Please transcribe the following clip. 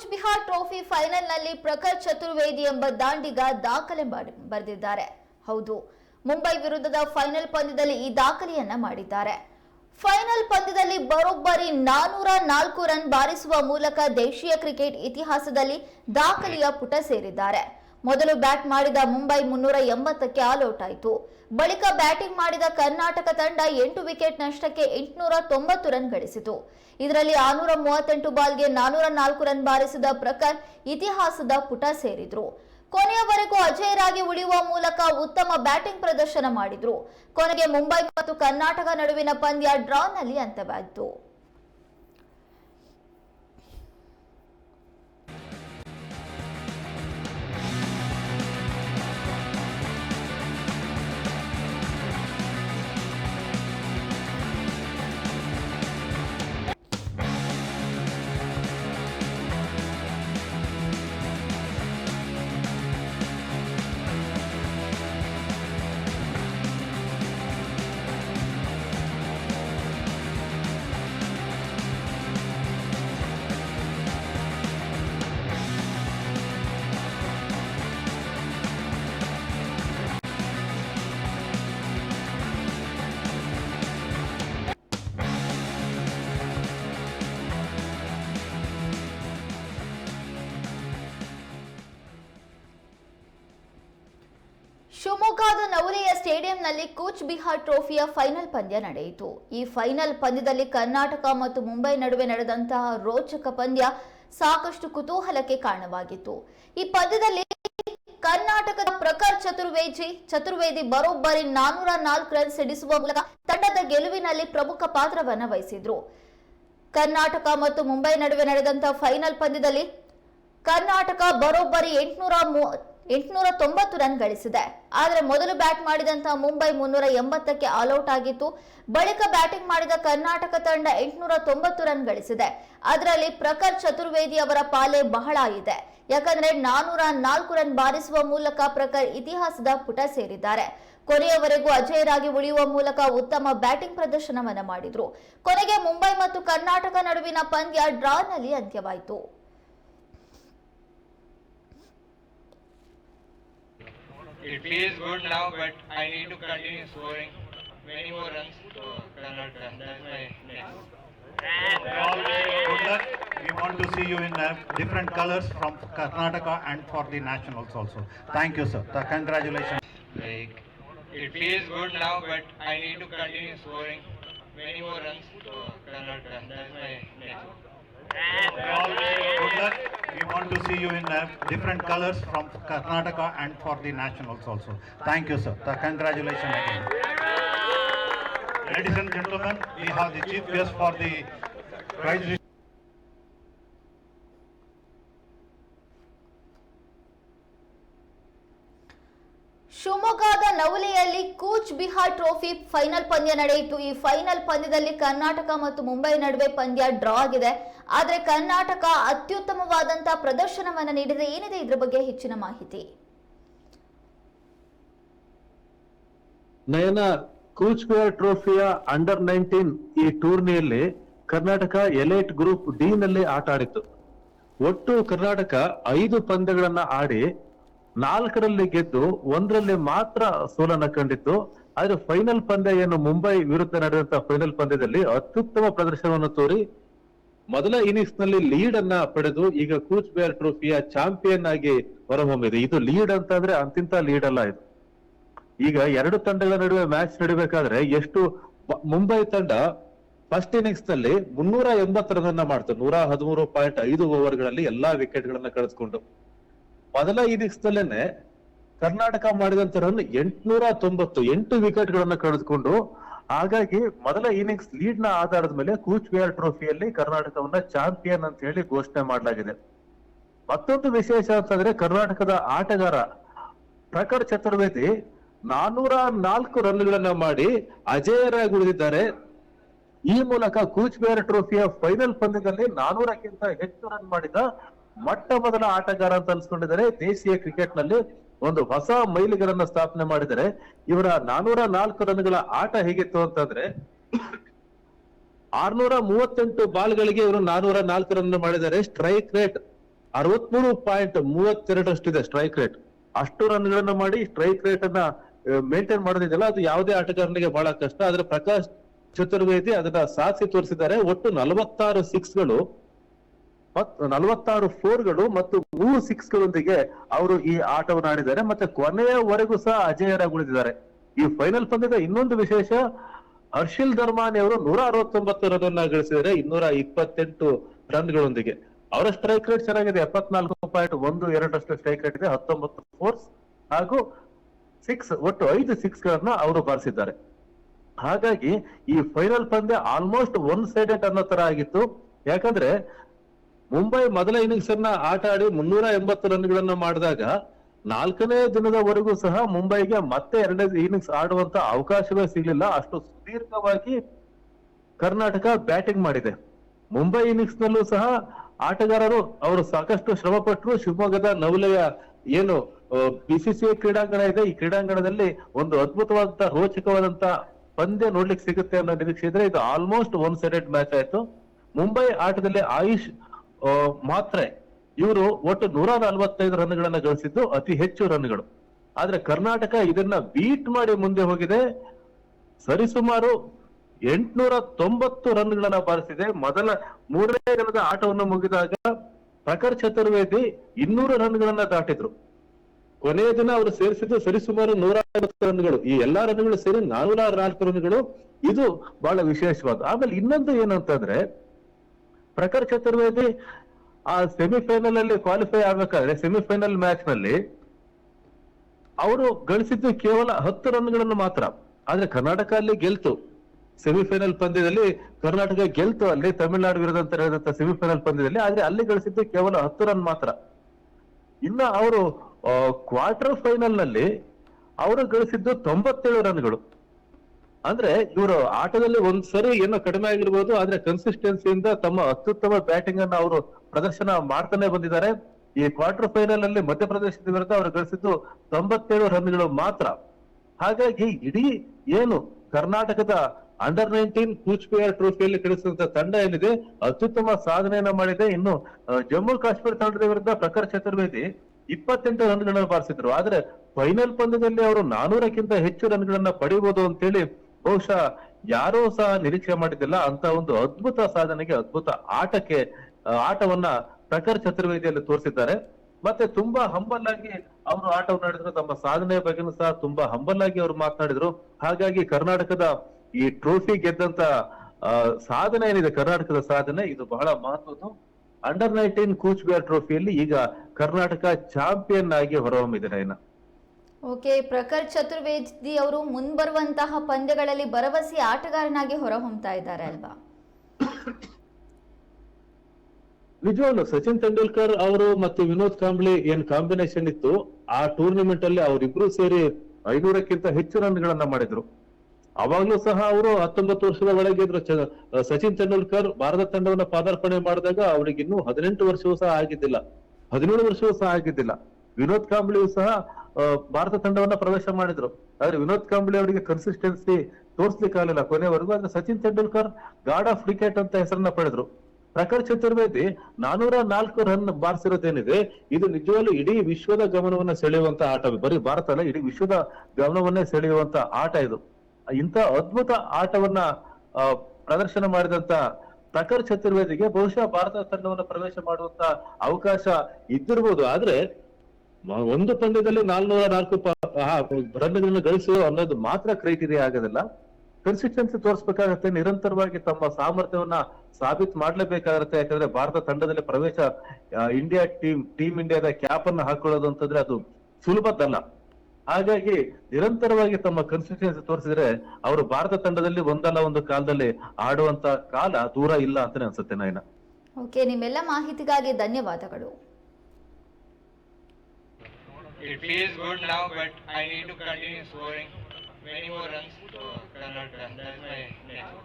Cooch Behar trophy ಫೈನಲ್ನಲ್ಲಿ ಪ್ರಖರ್ ಚತುರ್ವೇದಿ ಎಂಬ ದಾಂಡಿಗ ದಾಖಲೆ ಬರೆದಿದ್ದಾರೆ. ಹೌದು, ಮುಂಬೈ ವಿರುದ್ಧದ ಫೈನಲ್ ಪಂದ್ಯದಲ್ಲಿ ಈ ದಾಖಲೆಯನ್ನ ಮಾಡಿದ್ದಾರೆ. ಫೈನಲ್ ಪಂದ್ಯದಲ್ಲಿ ಬರೋಬ್ಬರಿ ನಾನೂರ ನಾಲ್ಕು ರನ್ ಬಾರಿಸುವ ಮೂಲಕ ದೇಶೀಯ ಕ್ರಿಕೆಟ್ ಇತಿಹಾಸದಲ್ಲಿ ದಾಖಲೆಯ ಪುಟ ಸೇರಿದ್ದಾರೆ. ಮೊದಲು ಬ್ಯಾಟ್ ಮಾಡಿದ ಮುಂಬೈ ಮುನ್ನೂರ ಎಂಬತ್ತಕ್ಕೆ ಆಲ್ಔಟ್ ಆಯಿತು. ಬಳಿಕ ಬ್ಯಾಟಿಂಗ್ ಮಾಡಿದ ಕರ್ನಾಟಕ ತಂಡ ಎಂಟು ವಿಕೆಟ್ ನಷ್ಟಕ್ಕೆ ಎಂಟುನೂರ ತೊಂಬತ್ತು ರನ್ ಗಳಿಸಿತು. ಇದರಲ್ಲಿ ಆರುನೂರ ಮೂವತ್ತೆಂಟು ಬಾಲ್ಗೆ ನಾನೂರ ನಾಲ್ಕು ರನ್ ಬಾರಿಸಿದ ಪ್ರಖರ್ ಇತಿಹಾಸದ ಪುಟ ಸೇರಿದ್ರು. ಕೊನೆಯವರೆಗೂ ಅಜೇಯರಾಗಿ ಉಳಿಯುವ ಮೂಲಕ ಉತ್ತಮ ಬ್ಯಾಟಿಂಗ್ ಪ್ರದರ್ಶನ ಮಾಡಿದ್ರು. ಕೊನೆಗೆ ಮುಂಬೈ ಮತ್ತು ಕರ್ನಾಟಕ ನಡುವಿನ ಪಂದ್ಯ ಡ್ರಾನಲ್ಲಿ ಅಂತ್ಯವಾಯಿತು. ಶಿವಮೊಗ್ಗದ ನವಲೆಯ ಸ್ಟೇಡಿಯಂನಲ್ಲಿ ಕೂಚ್ ಬಿಹಾರ್ ಟ್ರೋಫಿಯ ಫೈನಲ್ ಪಂದ್ಯ ನಡೆಯಿತು. ಈ ಫೈನಲ್ ಪಂದ್ಯದಲ್ಲಿ ಕರ್ನಾಟಕ ಮತ್ತು ಮುಂಬೈ ನಡುವೆ ನಡೆದಂತಹ ರೋಚಕ ಪಂದ್ಯ ಸಾಕಷ್ಟು ಕುತೂಹಲಕ್ಕೆ ಕಾರಣವಾಗಿತ್ತು. ಈ ಪಂದ್ಯದಲ್ಲಿ ಕರ್ನಾಟಕದ ಪ್ರಖರ್ ಚತುರ್ವೇದಿ ಚತುರ್ವೇದಿ ಬರೋಬ್ಬರಿ ನಾನೂರ ನಾಲ್ಕು ರನ್ ಸಿಡಿಸುವ ಮೂಲಕ ತಂಡದ ಗೆಲುವಿನಲ್ಲಿ ಪ್ರಮುಖ ಪಾತ್ರವನ್ನು ವಹಿಸಿದ್ರು. ಕರ್ನಾಟಕ ಮತ್ತು ಮುಂಬೈ ನಡುವೆ ನಡೆದಂತಹ ಫೈನಲ್ ಪಂದ್ಯದಲ್ಲಿ ಕರ್ನಾಟಕ ಬರೋಬ್ಬರಿ ಎಂಟುನೂರ ಎಂಟುನೂರ ತೊಂಬತ್ತು ರನ್ ಗಳಿಸಿದೆ. ಆದರೆ ಮೊದಲು ಬ್ಯಾಟ್ ಮಾಡಿದಂತಹ ಮುಂಬೈ ಮುನ್ನೂರ ಎಂಬತ್ತಕ್ಕೆ ಆಲ್ಔಟ್ ಆಗಿತ್ತು. ಬಳಿಕ ಬ್ಯಾಟಿಂಗ್ ಮಾಡಿದ ಕರ್ನಾಟಕ ತಂಡ ಎಂಟುನೂರ ತೊಂಬತ್ತು ರನ್ ಗಳಿಸಿದೆ. ಅದರಲ್ಲಿ ಪ್ರಖರ್ ಚತುರ್ವೇದಿ ಅವರ ಪಾಲೆ ಬಹಳ ಇದೆ. ಯಾಕಂದ್ರೆ ನಾನೂರ ನಾಲ್ಕು ರನ್ ಬಾರಿಸುವ ಮೂಲಕ ಪ್ರಖರ್ ಇತಿಹಾಸದ ಪುಟ ಸೇರಿದ್ದಾರೆ. ಕೊನೆಯವರೆಗೂ ಅಜೇಯರಾಗಿ ಉಳಿಯುವ ಮೂಲಕ ಉತ್ತಮ ಬ್ಯಾಟಿಂಗ್ ಪ್ರದರ್ಶನವನ್ನು ಮಾಡಿದ್ರು. ಕೊನೆಗೆ ಮುಂಬೈ ಮತ್ತು ಕರ್ನಾಟಕ ನಡುವಿನ ಪಂದ್ಯ ಡ್ರಾನಲ್ಲಿ ಅಂತ್ಯವಾಯಿತು. It feels good now, but I need to continue scoring many more runs to Karnataka. That's my next. Good luck. We want to see you in uh, different colors from Karnataka and for the nationals also. Thank you, sir. Th- Congratulations. Like, it feels good now, but I need to continue scoring many more runs to Karnataka. That's my next. Good luck. We want to see you in uh, different colors from Karnataka and for the nationals also. Thank you, sir. The Congratulations again. Ladies and gentlemen, we have the chief guest for the prize ಶಿವಮೊಗ್ಗದ ನವಲಿಯಲ್ಲಿ Cooch Behar trophy final ಪಂದ್ಯ ನಡೆಯಿತು ಈ final ಪಂದ್ಯದಲ್ಲಿ ಕರ್ನಾಟಕ ಮತ್ತು ಮುಂಬೈ ನಡುವೆ ಪಂದ್ಯ draw ಆಗಿದೆ ಆದರೆ ಕರ್ನಾಟಕ ಅತ್ಯುತ್ತಮವಾದಂತಹ ಪ್ರದರ್ಶನವನ್ನು ನೀಡಿದೆ ಏನಿದೆ ಇದ್ರ ಬಗ್ಗೆ ಹೆಚ್ಚಿನ ಮಾಹಿತಿ? ನಯನ ಕೂಚ್ಬಿಹಾರ್ ಟ್ರೋಫಿಯ ಅಂಡರ್ ನೈನ್ಟೀನ್ ಈ ಟೂರ್ನಿಯಲ್ಲಿ ಕರ್ನಾಟಕ ಎಲೈಟ್ ಗ್ರೂಪ್ ಡಿ ನಲ್ಲಿ ಆಟ ಆಡಿತ್ತು. ಒಟ್ಟು ಕರ್ನಾಟಕ ಐದು ಪಂದ್ಯಗಳನ್ನ ಆಡಿ ನಾಲ್ಕರಲ್ಲಿ ಗೆದ್ದು ಒಂದರಲ್ಲಿ ಮಾತ್ರ ಸೋಲನ್ನ ಕಂಡಿತ್ತು. ಆದ್ರೆ ಫೈನಲ್ ಪಂದ್ಯ ಏನು ಮುಂಬೈ ವಿರುದ್ಧ ನಡೆದಂತ ಫೈನಲ್ ಪಂದ್ಯದಲ್ಲಿ ಅತ್ಯುತ್ತಮ ಪ್ರದರ್ಶನವನ್ನು ತೋರಿ ಮೊದಲ ಇನ್ನಿಂಗ್ಸ್ನಲ್ಲಿ ಲೀಡ್ ಅನ್ನ ಪಡೆದು ಈಗ ಕೂಚ್ ಬೇರ್ ಟ್ರೋಫಿಯ ಚಾಂಪಿಯನ್ ಆಗಿ ಹೊರಹೊಮ್ಮಿದೆ. ಇದು ಲೀಡ್ ಅಂತಂದ್ರೆ ಅಂತಿಂತ ಲೀಡ್ ಅಲ್ಲ ಇದು. ಈಗ ಎರಡು ತಂಡಗಳ ನಡುವೆ ಮ್ಯಾಚ್ ನಡಿಬೇಕಾದ್ರೆ ಎಷ್ಟು ಮುಂಬೈ ತಂಡ ಫಸ್ಟ್ ಇನ್ನಿಂಗ್ಸ್ನಲ್ಲಿ ಮುನ್ನೂರ ಎಂಬತ್ತು ರನ್ ಮಾಡ್ತು. ನೂರ ಹದಿಮೂರು ಪಾಯಿಂಟ್ ಐದು ಓವರ್ಗಳಲ್ಲಿ ಎಲ್ಲಾ ವಿಕೆಟ್ ಗಳನ್ನ ಕಳೆದುಕೊಂಡು. ಮೊದಲ ಇನ್ನಿಂಗ್ಸ್ ನಲ್ಲೇನೆ ಕರ್ನಾಟಕ ಮಾಡಿದಂತ ರನ್ ಎಂಟ್ನೂರ ತೊಂಬತ್ತು, ಎಂಟು ವಿಕೆಟ್ ಗಳನ್ನ ಕಳೆದುಕೊಂಡು ಹಾಗಾಗಿ ಮೊದಲ ಇನ್ನಿಂಗ್ಸ್ ಲೀಡ್ನ ಆಧಾರದ ಮೇಲೆ ಕೂಚ್ ಬಿಹಾರ್ ಟ್ರೋಫಿಯಲ್ಲಿ ಕರ್ನಾಟಕವನ್ನ ಚಾಂಪಿಯನ್ ಅಂತ ಹೇಳಿ ಘೋಷಣೆ ಮಾಡಲಾಗಿದೆ. ಮತ್ತೊಂದು ವಿಶೇಷ ಅಂತಂದ್ರೆ ಕರ್ನಾಟಕದ ಆಟಗಾರ ಪ್ರಖರ್ ಚತುರ್ವೇದಿ ನಾನೂರ ನಾಲ್ಕು ರನ್ಗಳನ್ನ ಮಾಡಿ ಅಜೇಯರಾಗಿ ಉಳಿದಿದ್ದಾರೆ. ಈ ಮೂಲಕ ಕೂಚ್ ಬಿಹಾರ್ ಟ್ರೋಫಿಯ ಫೈನಲ್ ಪಂದ್ಯದಲ್ಲಿ ನಾನೂರಕ್ಕಿಂತ ಹೆಚ್ಚು ರನ್ ಮಾಡಿದ ಮೊಟ್ಟ ಮೊದಲ ಆಟಗಾರ ಅಂತ ಅನ್ಸ್ಕೊಂಡಿದ್ದಾರೆ. ದೇಶೀಯ ಕ್ರಿಕೆಟ್ನಲ್ಲಿ ಒಂದು ಹೊಸ ಮೈಲಿಗರನ್ನ ಸ್ಥಾಪನೆ ಮಾಡಿದರೆ ಇವರ ನಾನೂರ ನಾಲ್ಕು ರನ್ಗಳ ಆಟ ಹೇಗಿತ್ತು ಅಂತಂದ್ರೆ ಆರ್ನೂರ ಮೂವತ್ತೆಂಟು ಬಾಲ್ಗಳಿಗೆ ಇವರು ನಾನೂರ ನಾಲ್ಕು ರನ್ ಮಾಡಿದ್ದಾರೆ ಸ್ಟ್ರೈಕ್ ರೇಟ್ ಅರವತ್ಮೂರು ಪಾಯಿಂಟ್ ಮೂವತ್ತೆರಡರಷ್ಟಿದೆ ಸ್ಟ್ರೈಕ್ ರೇಟ್. ಅಷ್ಟು ರನ್ಗಳನ್ನ ಮಾಡಿ ಸ್ಟ್ರೈಕ್ ರೇಟ್ ಅನ್ನ ಮೇಂಟೈನ್ ಮಾಡೋದಿದೆಯಲ್ಲ, ಅದು ಯಾವುದೇ ಆಟಗಾರನಿಗೆ ಬಹಳ ಕಷ್ಟ. ಆದ್ರೆ ಪ್ರಕಾಶ್ ಚತುರ್ವೇದಿ ಅದನ್ನ ಸಾಧಿಸಿ ತೋರಿಸಿದ್ದಾರೆ. ಒಟ್ಟು ನಲವತ್ತಾರು ಸಿಕ್ಸ್ಗಳು ಮತ್ತು ನಲವತ್ತಾರು ಫೋರ್ಗಳು ಮತ್ತು ಮೂರು ಸಿಕ್ಸ್ ಗಳೊಂದಿಗೆ ಅವರು ಈ ಆಟವನ್ನು ಆಡಿದ್ದಾರೆ. ಮತ್ತೆ ಕೊನೆಯವರೆಗೂ ಸಹ ಅಜೇಯರಾಗಿ ಉಳಿದಿದ್ದಾರೆ. ಈ ಫೈನಲ್ ಪಂದ್ಯದ ಇನ್ನೊಂದು ವಿಶೇಷ ಹರ್ಷಿಲ್ ಧರ್ಮಾನಿ ಅವರು ನೂರ ಅರವತ್ತೊಂಬತ್ತು ರನ್ ಗಳಿಸಿದರೆ ಇನ್ನೂರ ಇಪ್ಪತ್ತೆಂಟು ರನ್ಗಳೊಂದಿಗೆ. ಅವರ ಸ್ಟ್ರೈಕ್ ರೇಟ್ ಚೆನ್ನಾಗಿದೆ. ಎಪ್ಪತ್ನಾಲ್ಕು ಪಾಯಿಂಟ್ ಒಂದು ಎರಡರಷ್ಟು ಸ್ಟ್ರೈಕ್ ರೇಟ್ ಇದೆ. ಹತ್ತೊಂಬತ್ತು ಫೋರ್ಸ್ ಹಾಗೂ ಸಿಕ್ಸ್ ಒಟ್ಟು ಐದು ಸಿಕ್ಸ್ ಗಳನ್ನ ಅವರು ಬಾರಿಸಿದ್ದಾರೆ. ಹಾಗಾಗಿ ಈ ಫೈನಲ್ ಪಂದ್ಯ ಆಲ್ಮೋಸ್ಟ್ ಒನ್ ಸೈಡೆಡ್ ಅನ್ನೋ ತರ ಆಗಿತ್ತು. ಯಾಕಂದ್ರೆ ಮುಂಬೈ ಮೊದಲ ಇನ್ನಿಂಗ್ಸ್ ಅನ್ನ ಆಟ ಆಡಿ ಮುನ್ನೂರ ಎಂಬತ್ತು ರನ್ಗಳನ್ನ ಮಾಡಿದಾಗ ನಾಲ್ಕನೇ ದಿನದವರೆಗೂ ಸಹ ಮುಂಬೈಗೆ ಮತ್ತೆ ಎರಡನೇ ಇನ್ನಿಂಗ್ಸ್ ಆಡುವಂತ ಅವಕಾಶವೇ ಸಿಗಲಿಲ್ಲ. ಅಷ್ಟು ಸುದೀರ್ಘವಾಗಿ ಕರ್ನಾಟಕ ಬ್ಯಾಟಿಂಗ್ ಮಾಡಿದೆ. ಮುಂಬೈ ಇನ್ನಿಂಗ್ಸ್ ನಲ್ಲೂ ಸಹ ಆಟಗಾರರು ಅವರು ಸಾಕಷ್ಟು ಶ್ರಮ ಪಟ್ಟರು ಶಿವಮೊಗ್ಗದ ನವಲೆಯ ಏನು ಬಿಸಿಸಿಐ ಕ್ರೀಡಾಂಗಣ ಇದೆ. ಈ ಕ್ರೀಡಾಂಗಣದಲ್ಲಿ ಒಂದು ಅದ್ಭುತವಾದಂತಹ ರೋಚಕವಾದಂತ ಪಂದ್ಯ ನೋಡ್ಲಿಕ್ಕೆ ಸಿಗುತ್ತೆ ಅನ್ನೋ ನಿರೀಕ್ಷೆ ಇದ್ರೆ ಇದು ಆಲ್ಮೋಸ್ಟ್ ಒನ್ ಸೈಡೆಡ್ ಮ್ಯಾಚ್ ಆಯ್ತು. ಮುಂಬೈ ಆಟದಲ್ಲಿ ಆಯುಷ್ ಮಾತ್ರೆ. ಇವರು ಒಟ್ಟು ನೂರ ನಲವತ್ತೈದು ರನ್ಗಳನ್ನ ಗಳಿಸಿದ್ದು ಅತಿ ಹೆಚ್ಚು ರನ್ಗಳು. ಆದ್ರೆ ಕರ್ನಾಟಕ ಇದನ್ನ ಬೀಟ್ ಮಾಡಿ ಮುಂದೆ ಹೋಗಿದೆ. ಸರಿಸುಮಾರು ಎಂಟುನೂರ ತೊಂಬತ್ತು ರನ್ಗಳನ್ನ ಬಾರಿಸಿದೆ. ಮೊದಲ ಮೂರನೇ ದಿನದ ಆಟವನ್ನು ಮುಗಿದಾಗ ಪ್ರಖರ್ ಚತುರ್ವೇದಿ ಇನ್ನೂರು ರನ್ಗಳನ್ನ ದಾಟಿದ್ರು. ಕೊನೆಯ ದಿನ ಅವರು ಸೇರಿಸಿದ್ದು ಸರಿಸುಮಾರು ನೂರ ಐವತ್ತು ರನ್ಗಳು. ಈ ಎಲ್ಲಾ ರನ್ಗಳು ಸೇರಿ ನಾನೂರ ನಾಲ್ಕು ರನ್ಗಳು. ಇದು ಬಹಳ ವಿಶೇಷವಾದ ಆಮೇಲೆ ಇನ್ನೊಂದು ಏನಂತಂದ್ರೆ ಪ್ರಖರ್ ಚತುರ್ವೇದಿ, ಆ ಸೆಮಿಫೈನಲ್ ಅಲ್ಲಿ ಕ್ವಾಲಿಫೈ ಆಗ್ಬೇಕಾದ್ರೆ ಸೆಮಿಫೈನಲ್ ಮ್ಯಾಚ್ನಲ್ಲಿ ಅವರು ಗಳಿಸಿದ್ದು ಕೇವಲ ಹತ್ತು ರನ್ಗಳನ್ನು ಮಾತ್ರ. ಆದ್ರೆ ಕರ್ನಾಟಕ ಅಲ್ಲಿ ಗೆಲ್ತು. ಸೆಮಿಫೈನಲ್ ಪಂದ್ಯದಲ್ಲಿ ಕರ್ನಾಟಕ ಗೆಲ್ತು ಅಲ್ಲಿ, ತಮಿಳುನಾಡು ವಿರುದ್ಧ ನಡೆದಂತ ಸೆಮಿಫೈನಲ್ ಪಂದ್ಯದಲ್ಲಿ, ಆದ್ರೆ ಅಲ್ಲಿ ಗಳಿಸಿದ್ದು ಕೇವಲ ಹತ್ತು ರನ್ ಮಾತ್ರ. ಇನ್ನ ಅವರು ಕ್ವಾರ್ಟರ್ ಫೈನಲ್ನಲ್ಲಿ ಅವರು ಗಳಿಸಿದ್ದು ತೊಂಬತ್ತೇಳು ರನ್ಗಳು. ಅಂದ್ರೆ ಇವರು ಆಟದಲ್ಲಿ ಒಂದ್ ಸರಿ ಏನೋ ಕಡಿಮೆ ಆಗಿರ್ಬೋದು, ಆದ್ರೆ ಕನ್ಸಿಸ್ಟೆನ್ಸಿಯಿಂದ ತಮ್ಮ ಅತ್ಯುತ್ತಮ ಬ್ಯಾಟಿಂಗ್ ಅನ್ನ ಅವರು ಪ್ರದರ್ಶನ ಮಾಡ್ತಾನೆ ಬಂದಿದ್ದಾರೆ. ಈ ಕ್ವಾರ್ಟರ್ ಫೈನಲ್ ಅಲ್ಲಿ ಮಧ್ಯಪ್ರದೇಶದ ವಿರುದ್ಧ ಅವರು ಗಳಿಸಿದ್ದು ತೊಂಬತ್ತೇಳು ರನ್ಗಳು ಮಾತ್ರ. ಹಾಗಾಗಿ ಇಡೀ ಏನು ಕರ್ನಾಟಕದ ಅಂಡರ್ ನೈನ್ಟೀನ್ ಪಿಯರ್ ಟ್ರೋಫಿಯಲ್ಲಿ ಕಳಿಸಿದಂತ ತಂಡ ಏನಿದೆ, ಅತ್ಯುತ್ತಮ ಸಾಧನೆಯನ್ನ ಮಾಡಿದೆ. ಇನ್ನು ಜಮ್ಮು ಕಾಶ್ಮೀರ ತಂಡದ ವಿರುದ್ಧ ಪ್ರಖರ್ ಚತುರ್ವೇದಿ ಇಪ್ಪತ್ತೆಂಟು ರನ್ಗಳನ್ನು ಬಾರಿಸಿದ್ರು. ಆದ್ರೆ ಫೈನಲ್ ಪಂದ್ಯದಲ್ಲಿ ಅವರು ನಾನೂರಕ್ಕಿಂತ ಹೆಚ್ಚು ರನ್ಗಳನ್ನ ಪಡಿಬಹುದು ಅಂತೇಳಿ ಬಹುಶಃ ಯಾರೋ ಸಹ ನಿರೀಕ್ಷೆ ಮಾಡಿದ್ದಿಲ್ಲ ಅಂತ ಒಂದು ಅದ್ಭುತ ಸಾಧನೆಗೆ ಅದ್ಭುತ ಆಟಕ್ಕೆ ಆಟವನ್ನ ಪ್ರಖರ್ ಚತುರ್ವೇದಿಯಲ್ಲಿ ತೋರಿಸಿದ್ದಾರೆ. ಮತ್ತೆ ತುಂಬಾ ಹಂಬಲ್ ಆಗಿ ಅವರು ಆಟವನ್ನು ಆಡಿದ್ರು, ತಮ್ಮ ಸಾಧನೆಯ ಬಗ್ಗೆನೂ ಸಹ ತುಂಬಾ ಹಂಬಲ್ ಆಗಿ ಅವರು ಮಾತನಾಡಿದ್ರು. ಹಾಗಾಗಿ ಕರ್ನಾಟಕದ ಈ ಟ್ರೋಫಿ ಗೆದ್ದಂತ ಸಾಧನೆ ಏನಿದೆ, ಕರ್ನಾಟಕದ ಸಾಧನೆ, ಇದು ಬಹಳ ಮಹತ್ವದ್ದು. ಅಂಡರ್ ನೈನ್ಟೀನ್ ಕೂಚ್ ಬಿಹಾರ್ ಟ್ರೋಫಿಯಲ್ಲಿ ಈಗ ಕರ್ನಾಟಕ ಚಾಂಪಿಯನ್ ಆಗಿ ಹೊರಹೊಮ್ಮಿದೆ ನಯನ ಓಕೆ, ಪ್ರಖರ್ ಚತುರ್ವೇದಿ ಅವರು ಮುಂಬರುವಂತಹ ಪಂದ್ಯಗಳಲ್ಲಿ ಭರವಸೆ ಆಟಗಾರನಾಗಿ ಹೊರಹೊಮ್ತಾ ಇದ್ದಾರೆ ಅಲ್ವಾ? ನಿಜವಾಗ್ಲು ಸಚಿನ್ ತೆಂಡೂಲ್ಕರ್ ಅವರು ಮತ್ತೆ ವಿನೋದ್ ಕಾಂಬ್ಳಿ ಏನ್ ಕಾಂಬಿನೇಷನ್ ಇತ್ತು, ಆ ಟೂರ್ನಿಮೆಂಟ್ ಅಲ್ಲಿ ಅವರಿಬ್ರು ಸೇರಿ ಐನೂರಕ್ಕಿಂತ ಹೆಚ್ಚು ರನ್ಗಳನ್ನ ಮಾಡಿದ್ರು. ಅವಾಗ್ಲೂ ಸಹ ಅವರು ಹತ್ತೊಂಬತ್ತು ವರ್ಷದ ಒಳಗೆ ಇದ್ರು. ಸಚಿನ್ ತೆಂಡೂಲ್ಕರ್ ಭಾರತ ತಂಡವನ್ನ ಪಾದಾರ್ಪಣೆ ಮಾಡಿದಾಗ ಅವ್ರಿಗೆ ಇನ್ನೂ ಹದಿನೆಂಟು ವರ್ಷವೂ ಸಹ ಆಗಿದ್ದಿಲ್ಲ. ಹದಿನೇಳು ವರ್ಷವೂ ಸಹ ಆಗಿದ್ದಿಲ್ಲ. ವಿನೋದ್ ಕಾಂಬ್ಳಿಯು ಸಹ ಭಾರತ ತಂಡವನ್ನ ಪ್ರವೇಶ ಮಾಡಿದ್ರು. ಆದ್ರೆ ವಿನೋದ್ ಕಾಂಬ್ಳಿ ಅವರಿಗೆ ಕನ್ಸಿಸ್ಟೆನ್ಸಿ ತೋರಿಸ್ಲಿಕ್ಕೆ ಆಗಲಿಲ್ಲ. ಕೊನೆವರೆಗೂ ಆದ್ರೆ Sachin Tendulkar god of cricket ಅಂತ ಹೆಸರನ್ನ ಪಡೆದ್ರು. ಪ್ರಖರ್ ಚತುರ್ವೇದಿ ನಾನೂರ ನಾಲ್ಕು ರನ್ ಬಾರಿಸಿರೋದೇನಿದೆ, ಇದು ನಿಜವಾಗ್ಲೂ ಇಡೀ ವಿಶ್ವದ ಗಮನವನ್ನ ಸೆಳೆಯುವಂತ ಆಟ. ಬರೀ ಭಾರತ ಅಲ್ಲ ಇಡೀ ವಿಶ್ವದ ಗಮನವನ್ನೇ ಸೆಳೆಯುವಂತ ಆಟ ಇದು. ಇಂಥ ಅದ್ಭುತ ಆಟವನ್ನ ಪ್ರದರ್ಶನ ಮಾಡಿದಂತ ಪ್ರಖರ್ ಚತುರ್ವೇದಿಗೆ ಬಹುಶಃ ಭಾರತ ತಂಡವನ್ನ ಪ್ರವೇಶ ಮಾಡುವಂತ ಅವಕಾಶ ಇದ್ದಿರ್ಬೋದು. ಆದ್ರೆ ಒಂದು ಪಂದ್ಯದಲ್ಲಿ ನಾಲ್ನೂರ ನಾಲ್ಕು ರನ್ಗಳನ್ನು ಗಳಿಸುವ ಅನ್ನೋದು ಮಾತ್ರ ಕ್ರೈಟೀರಿಯಾ ಆಗೋದಿಲ್ಲ. ಕನ್ಸಿಸ್ಟೆನ್ಸಿ ತೋರಿಸ್ಬೇಕಾಗತ್ತೆ, ನಿರಂತರವಾಗಿ ತಮ್ಮ ಸಾಮರ್ಥ್ಯವನ್ನ ಸಾಬೀತು ಮಾಡ್ಲೇಬೇಕಾಗತ್ತೆ. ಯಾಕಂದ್ರೆ ಭಾರತ ತಂಡದಲ್ಲಿ ಪ್ರವೇಶ ಇಂಡಿಯಾ ಟೀಮ್ ಟೀಮ್ ಇಂಡಿಯಾದ ಕ್ಯಾಪ್ ಅನ್ನ ಹಾಕೊಳ್ಳೋದು ಅಂತಂದ್ರೆ ಅದು ಸುಲಭದ್ದಲ್ಲ. ಹಾಗಾಗಿ ನಿರಂತರವಾಗಿ ತಮ್ಮ ಕನ್ಸಿಸ್ಟೆನ್ಸಿ ತೋರಿಸಿದ್ರೆ ಅವರು ಭಾರತ ತಂಡದಲ್ಲಿ ಒಂದಲ್ಲ ಒಂದು ಕಾಲದಲ್ಲಿ ಆಡುವಂತ ಕಾಲ ದೂರ ಇಲ್ಲ ಅಂತಾನೆ ಅನ್ಸುತ್ತೆ ನಾಯ್ನ ಓಕೆ ನಿಮ್ಮೆಲ್ಲ ಮಾಹಿತಿಗಾಗಿ ಧನ್ಯವಾದಗಳು. It feels good now, but I need to continue scoring many more runs to Karnataka. That's my next.